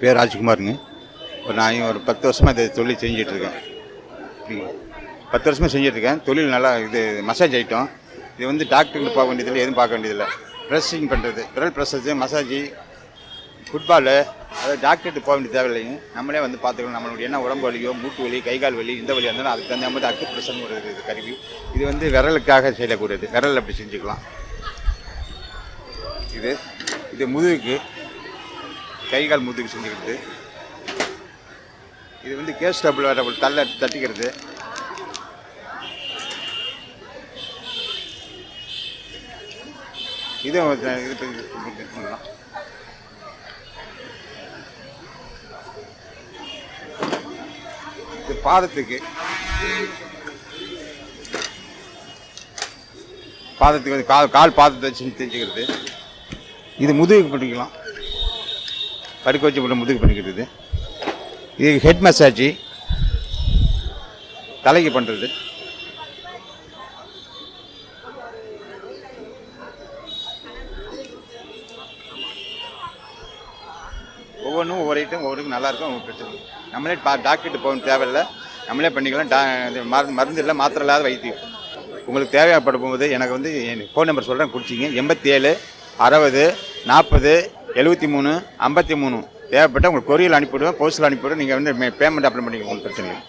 பேர் ராஜ்குமாருங்க. இப்போ நான் ஒரு பத்து வருஷமாக இந்த தொழில் செஞ்சிட்ருக்கேன். பத்து வருஷமாக செஞ்சிட்ருக்கேன். தொழில் நல்லா இது மசாஜ் ஐட்டம் இது வந்து டாக்டருக்கு பார்க்க வேண்டியதில்லை எதுவும் பார்க்க வேண்டியதில்லை. ப்ரெஸ்ஸிங் பண்ணுறது விரல் ப்ரெஸ்ஸு மசாஜி ஃபுட்பாலு அதாவது டாக்டர்கிட்ட போக வேண்டிய தேவையில்லைங்க. நம்மளே வந்து பார்த்துக்கலாம் நம்மளுடைய என்ன உடம்பு வலியோ மூட்டு வலி கை கால் வலி இந்த வலி இருந்தாலும் அதுக்கு தகுந்த மாதிரி அக்கு ப்ரெஷன் ஒரு இது கருவி. இது வந்து விரலுக்காக செய்யக்கூடியது. விரல் அப்படி செஞ்சுக்கலாம். இது இது முதுகுக்கு கை கால் முதுகு செஞ்சுக்கிறது இது வந்து கேஸ் டபுள் டபுள் தள்ள தட்டிக்கிறது. இதுவும் இது பண்ணலாம். இது பாதத்துக்கு. பாதத்துக்கு வந்து கால் கால் பாதத்தை வச்சு தெரிஞ்சுக்கிறது. இது முதுகுக்கு பண்ணிக்கலாம் படுக்க வச்சு போட்டு முதுகு பண்ணிக்கிறது இது ஹெட் மசாஜ் தலைக்கு பண்ணுறது ஒவ்வொன்றும் ஒவ்வொரு ஐட்டம் ஒவ்வொருக்கும் நல்லா இருக்கும் ஒவ்வொரு பிரச்சனை நம்மளே பா டாக்டர்கிட்ட போக தேவையில்லை. நம்மளே பண்ணிக்கலாம். டா மருந்து மருந்து இல்லை மாத்திரை இல்லாத வைத்தியம். உங்களுக்கு தேவைப்படும் போது எனக்கு வந்து என் ஃபோன் நம்பர் சொல்கிறேன் குடிச்சிங்க எண்பத்தி ஏழு அறுபது நாற்பது எழுபத்தி மூணு ஐம்பத்தி மூணு. தேவைப்பட்ட உங்களுக்கு கொரியல் அனுப்பிவிடுவேன் போஸ்டில் அனுப்பிவிடுவேன் நீங்கள் வந்து பேமெண்ட் அப்ளை பண்ணிக்கலாம் பிரச்சனை இல்லை.